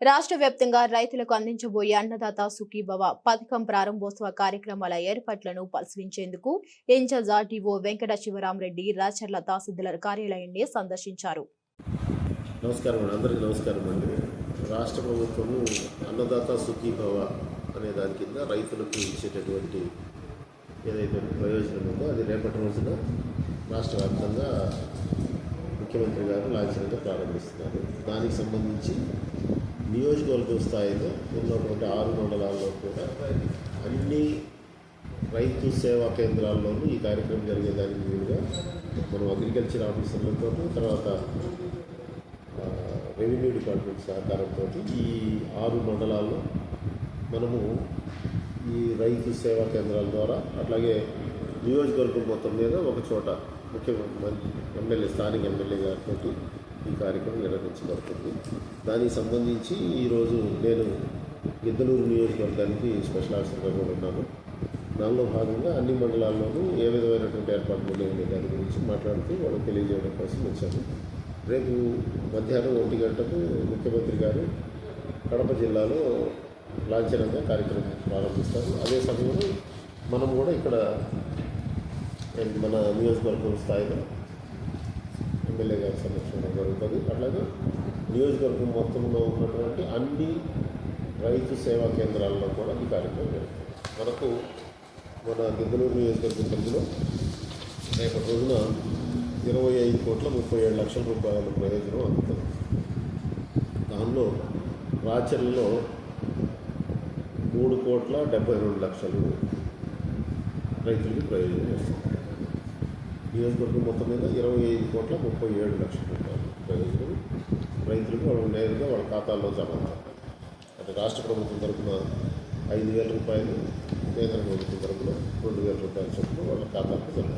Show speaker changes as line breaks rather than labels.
రాష్ట్ర వ్యాప్తంగా రైతులకు అందించబోయే అన్నదాత సుఖీభవ పథకం ప్రారంభోత్సవ కార్యక్రమాల ఏర్పాట్లను పరిశీలించేందుకు ఇన్ఛార్జ్ ఆర్టీఓ వెంకట శివరామరెడ్డి రాచర్ల తహసీల్దార్ కార్యాలయాన్ని సందర్శించారు.
నమస్కారం అండి. అందరికీ నమస్కారం అండి. రాష్ట్ర ప్రభుత్వము అన్నదాత సుఖీభవ అనే దాని కింద రైతులకు ఇచ్చేటటువంటి ఏదైతే ప్రయోజనం ఉందో అది రేపటి రోజున రాష్ట్ర వ్యాప్తంగా ముఖ్యమంత్రి గారు లాంఛనంగా ప్రారంభిస్తున్నారు. దానికి సంబంధించి నియోజకవర్గ స్థాయిలో ఉన్నటువంటి ఆరు మండలాల్లో కూడా అన్ని రైతు సేవా కేంద్రాల్లోనూ ఈ కార్యక్రమం జరిగేదానికి వీలుగా మనం అగ్రికల్చర్ ఆఫీసర్లతో తర్వాత రెవెన్యూ డిపార్ట్మెంట్ సహకారంతో ఈ ఆరు మండలాల్లో మనము ఈ రైతు సేవా కేంద్రాల ద్వారా అట్లాగే నియోజకవర్గం మొత్తం మీద ఒక చోట ముఖ్యమంత్రి ఎమ్మెల్యే స్థానిక ఎమ్మెల్యే గారితో ఈ కార్యక్రమం నిర్వహించబడుతుంది. దానికి సంబంధించి ఈరోజు నేను గిద్దలూరు నియోజకవర్గానికి స్పెషల్ ఆఫీసర్గా కూడా ఉన్నాను. దానిలో భాగంగా అన్ని మండలాల్లోనూ ఏ విధమైనటువంటి ఏర్పాట్లు ఉన్నాయి దాని గురించి మాట్లాడుతూ వాళ్ళకి తెలియజేయడం కోసం వచ్చాను. రేపు మధ్యాహ్నం ఒంటి గంటకు ముఖ్యమంత్రి గారు కడప జిల్లాలో లాంఛనంగా కార్యక్రమం ప్రారంభిస్తారు. అదే సమయంలో మనం కూడా ఇక్కడ మన నియోజకవర్గం స్థాయిలో ఎమ్మెల్యే గారి సమక్షంలో జరుగుతుంది. అట్లాగే నియోజకవర్గం మొత్తంలో ఉన్నటువంటి అన్ని రైతు సేవా కేంద్రాల్లో కూడా ఈ కార్యక్రమం జరుగుతుంది. మనకు మన గిద్దలూరు నియోజకవర్గం పరిధిలో రేపటి రోజున ఇరవై ఐదు కోట్ల ముప్పై ఏడు లక్షల రూపాయల ప్రయోజనం అందుతుంది. దానిలో రాచర్లలో మూడు కోట్ల డెబ్బై రెండు లక్షలు రైతులకి ప్రయోజనం చేస్తుంది. నియోజకవర్గం మొత్తం మీద ఇరవై ఐదు కోట్ల ముప్పై ఏడు లక్షల రూపాయలు ప్రయోజనం రైతులకు వాళ్ళు నేరుగా వాళ్ళ ఖాతాల్లో జమ అంటే రాష్ట్ర ప్రభుత్వం తరఫున ఐదు వేల రూపాయలు కేంద్ర ప్రభుత్వం తరఫున రెండు వేల రూపాయల చొప్పున వాళ్ళ ఖాతాలకు జమ